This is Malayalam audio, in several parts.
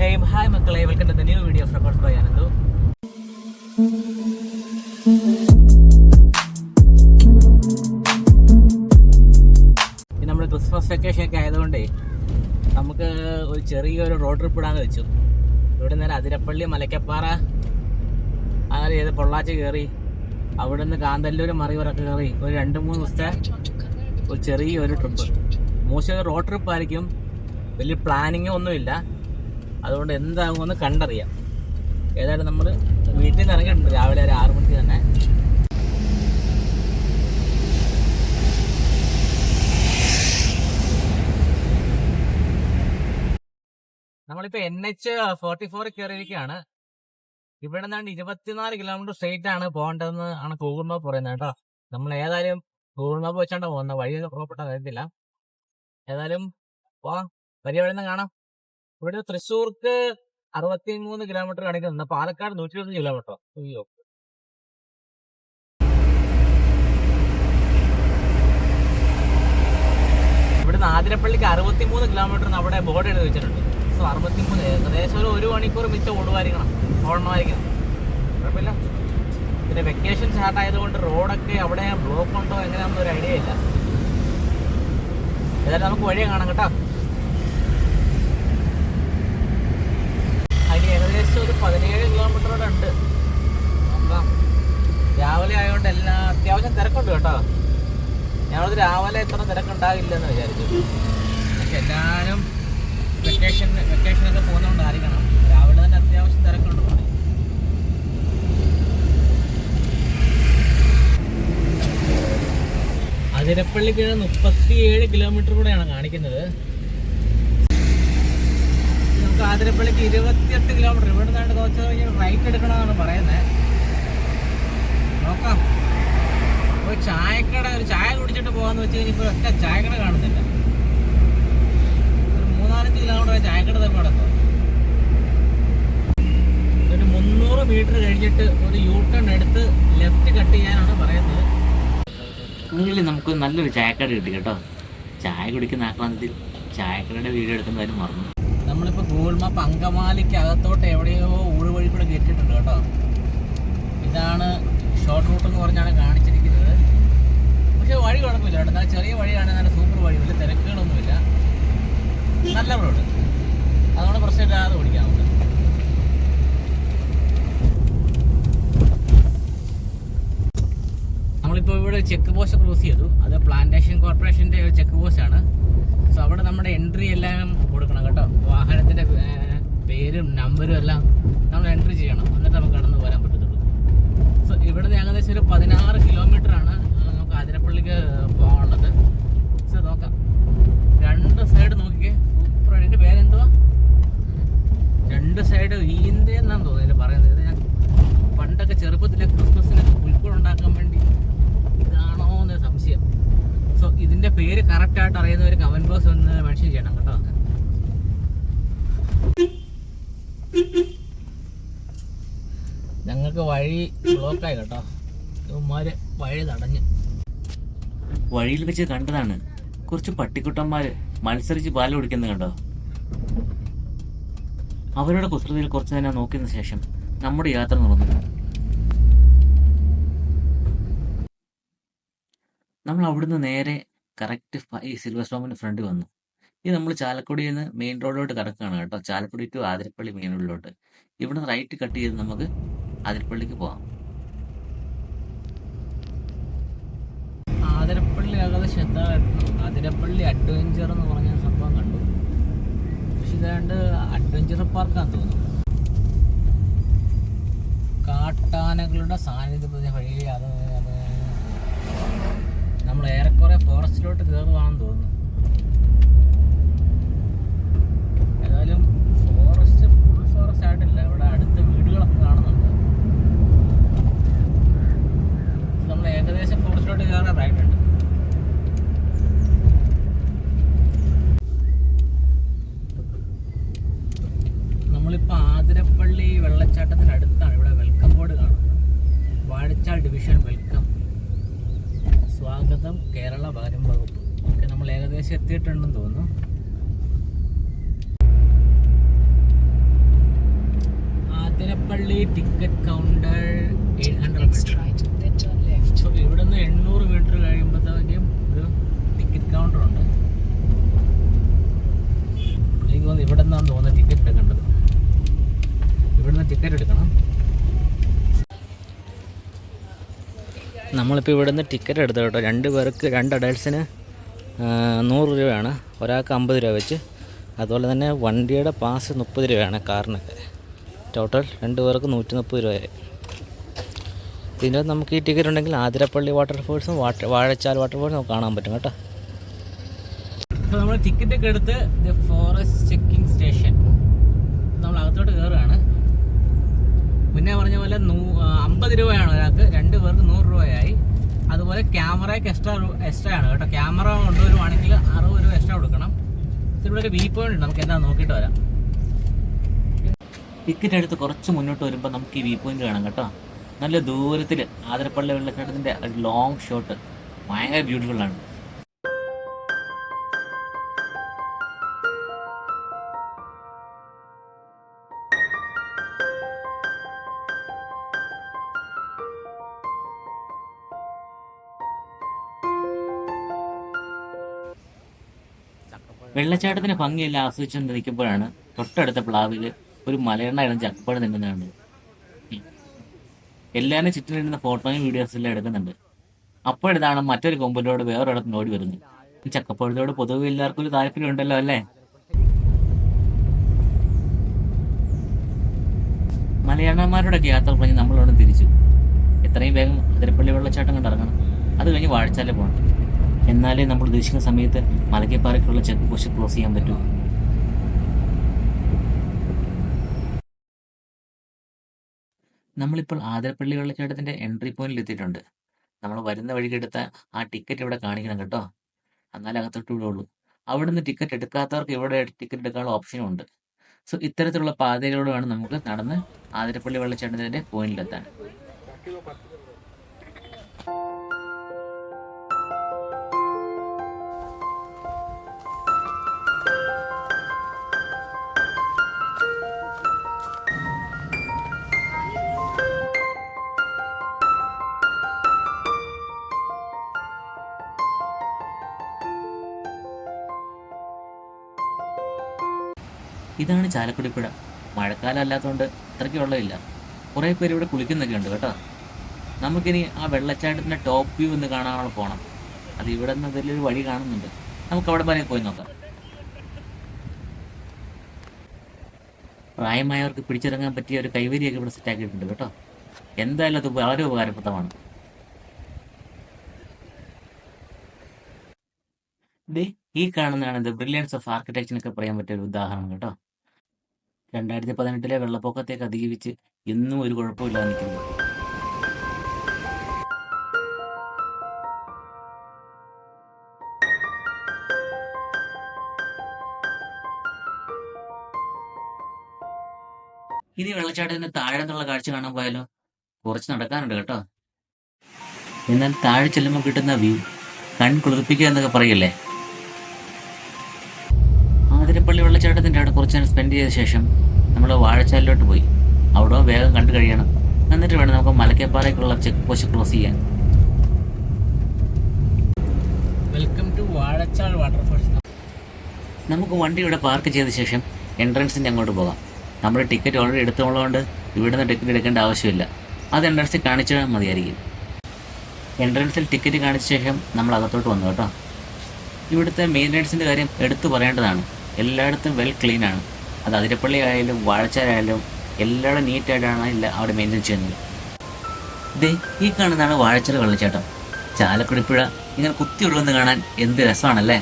Hey, hi മക്കളെ. Welcome to the new video of records by Anandu നമ്മൾ ക്രിസ്മസ് വെക്കേഷൻ ഒക്കെ ആയതുകൊണ്ടേ നമുക്ക് ഒരു ചെറിയൊരു റോഡ് ട്രിപ്പ് ഇടാന്ന് വെച്ചു. ഇവിടെ നേരെ അതിരപ്പള്ളി മലക്കപ്പാറ അങ്ങനെ ചെയ്ത് പൊള്ളാച്ചി കയറി അവിടെ നിന്ന് കാന്തല്ലൂർ മറിയൂരൊക്കെ കയറി ഒരു രണ്ട് മൂന്ന് ദിവസത്തെ ഒരു ചെറിയൊരു ട്രിപ്പ് മോശം റോഡ് ട്രിപ്പ് ആയിരിക്കും. വലിയ പ്ലാനിങ് ഒന്നുമില്ല. അതുകൊണ്ട് എന്താകുമെന്ന് കണ്ടറിയാം. ഏതായാലും നമ്മൾ വീട്ടിൽ നിന്ന് ഇറങ്ങിയിട്ടുണ്ട്. രാവിലെ ഒരു ആറ് മണിക്ക് തന്നെ. നമ്മളിപ്പോൾ എൻ എച്ച് ഫോർട്ടി ഫോർ കയറിയിരിക്കുകയാണ് ഇവിടെ നിന്നാണ് ഇരുപത്തിനാല് കിലോമീറ്റർ സ്ട്രെയിറ്റ് ആണ് പോകേണ്ടതെന്ന് ആണ് ഗൂഗിൾ മാപ്പ് പറയുന്നത് കേട്ടോ. നമ്മൾ ഏതായാലും ഗൂഗിൾ മാപ്പ് വെച്ചാണ്ട് പോകുന്നത്. വഴി പുറപ്പെട്ട അറിയത്തില്ല ഏതായാലും പോവാം. വഴി കാണാം. ഇവിടെ തൃശ്ശൂർക്ക് അറുപത്തി മൂന്ന് കിലോമീറ്റർ കാണിക്കുന്നുണ്ട് പാലക്കാട് നൂറ്റി ഇരുപത് കിലോമീറ്റർ അയ്യോ. ഇവിടുന്ന് ആതിരപ്പള്ളിക്ക് അറുപത്തി മൂന്ന് കിലോമീറ്റർ അവിടെ ബോർഡ് എഴുതി വെച്ചിട്ടുണ്ട്. സോ അറുപത്തി മൂന്ന് ഏകദേശം ഒരു ഒരു മണിക്കൂർ മിച്ചം ഓടുമായിരിക്കണം ഓടണമായിരിക്കണം കുഴപ്പമില്ല. പിന്നെ വെക്കേഷൻ സ്റ്റാർട്ട് ആയതുകൊണ്ട് റോഡൊക്കെ അവിടെ ബ്ലോക്ക് ഉണ്ടോ എങ്ങനെയാണെന്നൊരു ഐഡിയ ഇല്ല. ഏതായാലും നമുക്ക് വഴിയെ കാണാം കേട്ടോ. ഏകദേശം ഒരു പതിനേഴ് കിലോമീറ്റർ കൂടെ ഉണ്ട്. നോക്കാം രാവിലെ ആയതുകൊണ്ട് എല്ലാം അത്യാവശ്യം തിരക്കുണ്ട് കേട്ടോ. ഞങ്ങളത് രാവിലെ ഇത്ര തിരക്കുണ്ടാകില്ലെന്ന് വിചാരിച്ചു. പക്ഷെ എല്ലാവരും വെക്കേഷൻ വെക്കേഷനൊക്കെ പോകുന്നതുകൊണ്ടായിരിക്കണം രാവിലെ തന്നെ അത്യാവശ്യം തിരക്കുണ്ട് പണി. അതിരപ്പള്ളിക്ക് മുപ്പത്തിയേഴ് കിലോമീറ്റർ കൂടെയാണ് കാണിക്കുന്നത്. ആതിരപ്പള്ളിക്ക് ഇരുപത്തിയെട്ട് കിലോമീറ്റർ ഇവിടെ നിന്നാണ് കുറച്ച് കഴിഞ്ഞാൽ റൈറ്റ് എടുക്കണമെന്നാണ് പറയുന്നത്. നോക്കാം. ഒരു ചായക്കട ഒരു ചായ കുടിച്ചിട്ട് പോകാന്ന് വെച്ച് കഴിഞ്ഞാൽ ഇപ്പോൾ ഒറ്റ ചായക്കട കാണുന്നില്ല. ഒരു മൂന്നാലഞ്ച് കിലോമീറ്റർ ചായക്കട തന്നെ നടക്കും ഒരു മുന്നൂറ് മീറ്റർ കഴിഞ്ഞിട്ട് ഒരു യൂ ടേൺ എടുത്ത് ലെഫ്റ്റ് കട്ട് ചെയ്യാനാണ് പറയുന്നത്. ഉള്ളിൽ നമുക്ക് നല്ലൊരു ചായക്കട കിട്ടി കേട്ടോ. ചായ കുടിക്കുന്ന ആക്രാന്തത്തിൽ ചായക്കടയുടെ വീഡിയോ എടുക്കുന്നതിന് മറന്നു. ഗൂഗിൾ മാപ്പ് അങ്കമാലിക്ക് അകത്തോട്ട് എവിടെയോ ഊഴ് വഴി കൂടെ കയറ്റിയിട്ടുണ്ട് കേട്ടോ. ഇതാണ് ഷോർട്ട് റൂട്ട് എന്ന് പറഞ്ഞാണ് കാണിച്ചിരിക്കുന്നത്. പക്ഷേ വഴി കുഴപ്പമില്ല കേട്ടോ. നല്ല ചെറിയ വഴിയാണ് നല്ല സൂപ്പർ വഴി. വലിയ തിരക്കുകളൊന്നുമില്ല. നല്ല റോഡ് അതുകൊണ്ട് പ്രശ്നമില്ലാതെ ഓടിക്കാം നമുക്ക്. നമ്മളിപ്പോൾ ഇവിടെ ചെക്ക് പോസ്റ്റ് ക്രോസ് ചെയ്തു. അത് പ്ലാന്റേഷൻ കോർപ്പറേഷന്റെ ഒരു ചെക്ക് പോസ്റ്റ് ആണ് സോ അവിടെ നമ്മുടെ എൻട്രി എല്ലാം കൊടുക്കണം കേട്ടോ. വാഹനത്തിന്റെ പേരും നമ്പറും എല്ലാം. നമ്മൾ എൻട്രി ചെയ്യണം എന്നിട്ട് നമുക്ക് കടന്നു പോരാൻ പറ്റത്തുള്ളൂ സോ ഇവിടുന്ന് ഏകദേശം ഒരു പതിനാറ് കിലോമീറ്റർ ആണ് ആ, നമുക്ക് അതിരപ്പള്ളിക്ക് പോകാനുള്ളത് സോ നോക്കാം രണ്ട് സൈഡ് നോക്കിക്കേ സൂപ്പർ അതിന്റെ പേരെന്തുവാ രണ്ട് സൈഡ് ഈന്ത എന്നാണ് തോന്നുന്നത് ഇതിന് പറയുന്നത് ഇത് ഞാൻ പണ്ടൊക്കെ ചെറുപ്പത്തിലെ ക്രിസ്മസിനൊക്കെ പുൽക്കൂട് ഉണ്ടാക്കാൻ വേണ്ടി ഇതാണോ എന്നൊരു സംശയം സോ ഇതിന്റെ പേര് കറക്റ്റ് ആയിട്ട് അറിയുന്നവർ കമന്റ് ബോക്സ് ഒന്ന് മെൻഷൻ ചെയ്യണം കേട്ടോ. ഞങ്ങൾക്ക് വഴി ബ്ലോക്കായി കേട്ടോ. ഇവന്മാര് വഴി തടഞ്ഞു. വഴിയിൽ വെച്ച് കണ്ടതാണ്. കുറച്ച് പട്ടിക്കുട്ടന്മാര് മത്സരിച്ച് പാൽ കുടിക്കുന്നത് കണ്ടോ? അവരുടെ കുസൃതിയിൽ കുറച്ച് നേരം നോക്കിയതിന് ശേഷം നമ്മുടെ യാത്ര നടന്നു. നമ്മൾ അവിടുന്ന് നേരെ കറക്റ്റ് ഈ സിൽവർ സ്റ്റോമിന് ഫ്രണ്ട് വന്നു. ഇനി നമ്മൾ ചാലക്കുടിയിൽ നിന്ന് മെയിൻ റോഡിലോട്ട് കിടക്കുകയാണ് കേട്ടോ. ചാലക്കുടി ടു ആതിരപ്പള്ളി മെയിൻ റോഡിലോട്ട് ഇവിടെ റൈറ്റ് കട്ട് ചെയ്ത് നമുക്ക് ആതിരപ്പള്ളിക്ക് പോവാം ആതിരപ്പള്ളി ഏകദേശം എത്താറായിരുന്നു ആതിരപ്പള്ളി അഡ്വഞ്ചർ എന്ന് പറഞ്ഞ സംഭവം കണ്ടു. പക്ഷെ ഇതാണ്ട് അഡ്വഞ്ചർ പാർക്കാന്ന് തോന്നുന്നു. കാട്ടാനകളുടെ സാന്നിധ്യം പറഞ്ഞ വഴി അത് നമ്മൾ ഏറെക്കുറെ ഫോറസ്റ്റിലോട്ട് കയറുവാണെന്ന് തോന്നുന്നു. ഏതായാലും ഫോറസ്റ്റ് ഫുൾ ഫോറസ്റ്റ് ആയിട്ടില്ല. ഇവിടെ അടുത്ത വീടുകളൊക്കെ കാണുന്നുണ്ട്. നമ്മൾ ഏകദേശം ഫോറസ്റ്റിലോട്ട് കയറാൻ നമ്മളിപ്പോൾ ആതിരപ്പള്ളി വെള്ളച്ചാട്ടത്തിന് അടുത്താണ് ഇവിടെ വെൽക്കം ബോർഡ് കാണുന്നത് വാഴച്ചാൽ ഡിവിഷൻ വെൽക്കം സ്വാഗതം കേരള വനം വകുപ്പ് ഓക്കെ നമ്മൾ ഏകദേശം എത്തിയിട്ടുണ്ടെന്ന് തോന്നുന്നു. Athirappilly ticket counter eight hundred Next right, then turn left. So ഇവിടെ നിന്ന് എണ്ണൂറ് മീറ്റർ കഴിയുമ്പോഴത്തേക്കും ഒരു ടിക്കറ്റ് കൗണ്ടർ ഉണ്ട്. എനിക്ക് തോന്നുന്നു ഇവിടെ നിന്നാണ് തോന്നുന്നത് ടിക്കറ്റ് എടുക്കേണ്ടത്. ഇവിടുന്ന് ടിക്കറ്റ് എടുക്കണം. നമ്മളിപ്പോൾ ഇവിടുന്ന് ടിക്കറ്റ് എടുത്തു കേട്ടോ. രണ്ട് പേർക്ക് രണ്ട് അഡൽട്സിന് നൂറ് രൂപയാണ്. ഒരാൾക്ക് അമ്പത് രൂപ വെച്ച്. അതുപോലെ തന്നെ വണ്ടിയുടെ പാസ് മുപ്പത് രൂപയാണ് കാറിനൊക്കെ. ടോട്ടൽ രണ്ട് പേർക്ക് നൂറ്റി മുപ്പത് രൂപയായി. ഇതിന്റെ അകത്ത് നമുക്ക് ഈ ടിക്കറ്റ് ഉണ്ടെങ്കിൽ ആതിരപ്പള്ളി വാട്ടർഫോൾസും വാട്ടർ വാഴച്ചാൽ വാട്ടർഫോൾസും നമുക്ക് കാണാൻ പറ്റും കേട്ടോ. അപ്പോൾ നമ്മൾ ടിക്കറ്റ് ഒക്കെ എടുത്ത് ദ ഫോറസ്റ്റ് ചെക്കിംഗ് സ്റ്റേഷൻ നമ്മൾ അകത്തോട്ട് കയറുകയാണ് മുന്നേ പറഞ്ഞ പോലെ നൂ അമ്പത് രൂപയാണ് ഒരാൾക്ക്. രണ്ട് പേർക്ക് നൂറ് രൂപയായി. അതുപോലെ ക്യാമറയ്ക്ക് എക്സ്ട്രാ എക്സ്ട്രാ ആണ് കേട്ടോ. ക്യാമറ കൊണ്ടുവരുവാണെങ്കിൽ അറുപത് രൂപ എക്സ്ട്രാ കൊടുക്കണം. ഇവിടെ ഒരു വി പോയിന്റ് ഉണ്ട്. നമുക്ക് എന്താ നോക്കിട്ട് വരാം. ടിക്കറ്റ് എടുത്ത് കുറച്ച് മുന്നോട്ട് വരുമ്പോൾ നമുക്ക് ഈ വി പോയിന്റ് കാണാം കേട്ടോ. നല്ല ദൂരത്തിൽ ആതിരപ്പള്ളി വെള്ളച്ചാട്ടത്തിന്റെ ലോങ് ഷോട്ട് ഭയങ്കര ബ്യൂട്ടിഫുൾ ആണ്. വെള്ളച്ചാട്ടത്തിന്റെ ഭംഗിയെല്ലാം ആസ്വദിച്ചുകൊണ്ട് നിൽക്കുമ്പോഴാണ് തൊട്ടടുത്ത പ്ലാവിൽ ഒരു മലയണ്ണ ഇടം ചക്കപ്പാട് നിൽക്കുന്നതാണ് എല്ലാവരും നിന്ന ഫോട്ടോയും വീഡിയോസ് എല്ലാം എടുക്കുന്നുണ്ട്. അപ്പോഴിതാണ് മറ്റൊരു കൊമ്പിലോട് വേറൊരിടത്ത് ഓടി വരുന്നത്. ചക്കപ്പഴത്തോട് പൊതുവെ എല്ലാവർക്കും ഒരു താല്പര്യം ഉണ്ടല്ലോ അല്ലേ? മലയാളന്മാരോടൊക്കെ യാത്ര പറഞ്ഞ് നമ്മളോട് തിരിച്ചു. എത്രയും വേഗം അതിരപ്പള്ളി വെള്ളച്ചാട്ടം കണ്ടിറങ്ങണം. അത് കഴിഞ്ഞ് വാഴച്ചാലേ പോകണം എന്നാലേ നമ്മൾ ഉദ്ദേശിക്കുന്ന സമയത്ത് മലക്കപ്പാറയ്ക്കുള്ള ചെക്ക് പോസ്റ്റ് ക്ലോസ് ചെയ്യാൻ പറ്റൂ. നമ്മളിപ്പോൾ ആതിരപ്പള്ളി വെള്ളച്ചാട്ടത്തിന്റെ എൻട്രി പോയിന്റിൽ എത്തിയിട്ടുണ്ട്. നമ്മൾ വരുന്ന വഴിക്ക് വഴിക്കെടുത്ത ആ ടിക്കറ്റ് ഇവിടെ കാണിക്കണം കേട്ടോ. എന്നാലേ അകത്തോട്ട് ഉള്ളൂ അവിടെ നിന്ന് ടിക്കറ്റ് എടുക്കാത്തവർക്ക് ഇവിടെ ടിക്കറ്റ് എടുക്കാനുള്ള ഓപ്ഷനും ഉണ്ട്. സോ ഇത്തരത്തിലുള്ള പാതയിലൂടെ വേണം നമുക്ക് നടന്ന് ആതിരപ്പള്ളി വെള്ളച്ചാട്ടത്തിന്റെ പോയിന്റിലെത്താൻ ഇതാണ് ചാലക്കുടി പുഴ മഴക്കാലം അല്ലാത്തതുകൊണ്ട് അത്രയ്ക്ക് വെള്ളമില്ല. കുറേ പേര് ഇവിടെ കുളിക്കുന്നൊക്കെ ഉണ്ട് കേട്ടോ. നമുക്കിനി ആ വെള്ളച്ചാട്ടത്തിന്റെ ടോപ്പ് വ്യൂ ഒന്ന് കാണാനുള്ള പോകണം അത് ഇവിടെ നിന്ന് വലിയൊരു വഴി കാണുന്നുണ്ട്. നമുക്ക് അവിടെ വരെ പോയി നോക്കാം. പ്രായമായവർക്ക് പിടിച്ചിറങ്ങാൻ പറ്റിയ ഒരു കൈവരിയൊക്കെ ഇവിടെ സെറ്റ് ആക്കിയിട്ടുണ്ട് കേട്ടോ. എന്തായാലും അത് വളരെ ഉപകാരപ്രദമാണ്. ഈ കാണുന്നതാണ് ദ ബ്രില്യൻസ് ഓഫ് ആർക്കിടെക്ചറിനൊക്കെ പറയാൻ പറ്റിയ ഒരു ഉദാഹരണം കേട്ടോ. രണ്ടായിരത്തി പതിനെട്ടിലെ വെള്ളപ്പൊക്കത്തേക്ക് അതിജീവിച്ച് ഇന്നും ഒരു കുഴപ്പമില്ലാതെ നിൽക്കുന്നു. ഇനി വെള്ളച്ചാട്ടത്തിന്റെ താഴെ നിന്നുള്ള കാഴ്ച കാണാൻ പോയാലോ? കുറച്ച് നടക്കാനുണ്ട് കേട്ടോ. എന്നാൽ താഴെ ചെല്ലുമ്പോൾ കിട്ടുന്ന വ്യൂ കൺ കുളിർപ്പിക്കുക എന്നൊക്കെ പറയില്ലേ? സ്പെൻഡ് ചെയ്ത ശേഷം നമ്മൾ വാഴച്ചാലിലോട്ട് പോയി. അവിടെ വേഗം കണ്ടു കഴിയണം. എന്നിട്ട് വേണം നമുക്ക് മലക്കേപ്പാറയ്ക്കുള്ള ചെക്ക് പോസ്റ്റ് ക്രോസ് ചെയ്യാൻ. വെൽക്കം ടു വാഴച്ചാൽ വാട്ടർഫോൾസ് നമുക്ക് വണ്ടി ഇവിടെ പാർക്ക് ചെയ്ത ശേഷം എൻട്രൻസിന്റെ അങ്ങോട്ട് പോകാം. നമ്മൾ ടിക്കറ്റ് ഓൾറെഡി എടുത്തുള്ളതുകൊണ്ട് ഇവിടുന്ന് ടിക്കറ്റ് എടുക്കേണ്ട ആവശ്യമില്ല. അത് എൻട്രൻസിൽ കാണിച്ചാൽ മതിയായിരിക്കും. എൻട്രൻസിൽ ടിക്കറ്റ് കാണിച്ച ശേഷം നമ്മൾ അകത്തോട്ട് വന്നു കേട്ടോ. ഇവിടുത്തെ മെയിന്റനൻസിന്റെ കാര്യം എടുത്തു പറയേണ്ടതാണ്. എല്ലായിടത്തും വെൽ ക്ലീനാണ് ആണ്. അത് അതിരപ്പള്ളി ആയാലും വാഴച്ചാലായാലും എല്ലാവരും നീറ്റായിട്ടാണ് ഇല്ല അവിടെ മെയിന്റെയിൻ ചെയ്യുന്നത്. ദേ ഈ കാണുന്നതാണ് വാഴച്ചാൽ വെള്ളച്ചാട്ടം. ചാലക്കുടിപ്പുഴ ഇങ്ങനെ കുത്തി ഒഴുകുന്ന കാണാൻ എന്ത് രസമാണല്ലേ?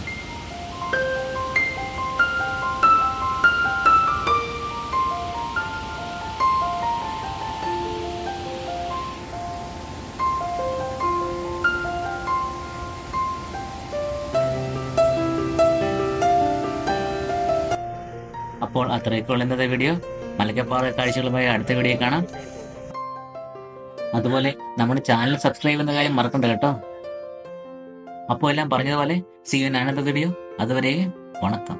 അപ്പോൾ അത്രയൊക്കെയുള്ള ഇന്നത്തെ വീഡിയോ മലക്കപ്പാറ കാഴ്ചകളുമായി അടുത്ത വീഡിയോ കാണാം. അതുപോലെ നമ്മുടെ ചാനൽ സബ്സ്ക്രൈബ് എന്ന കാര്യം മറക്കണ്ട കേട്ടോ. അപ്പോൾ എല്ലാം പറഞ്ഞതുപോലെ സി യു ആനന്ദ വീഡിയോ അതുവരെ വണക്കം.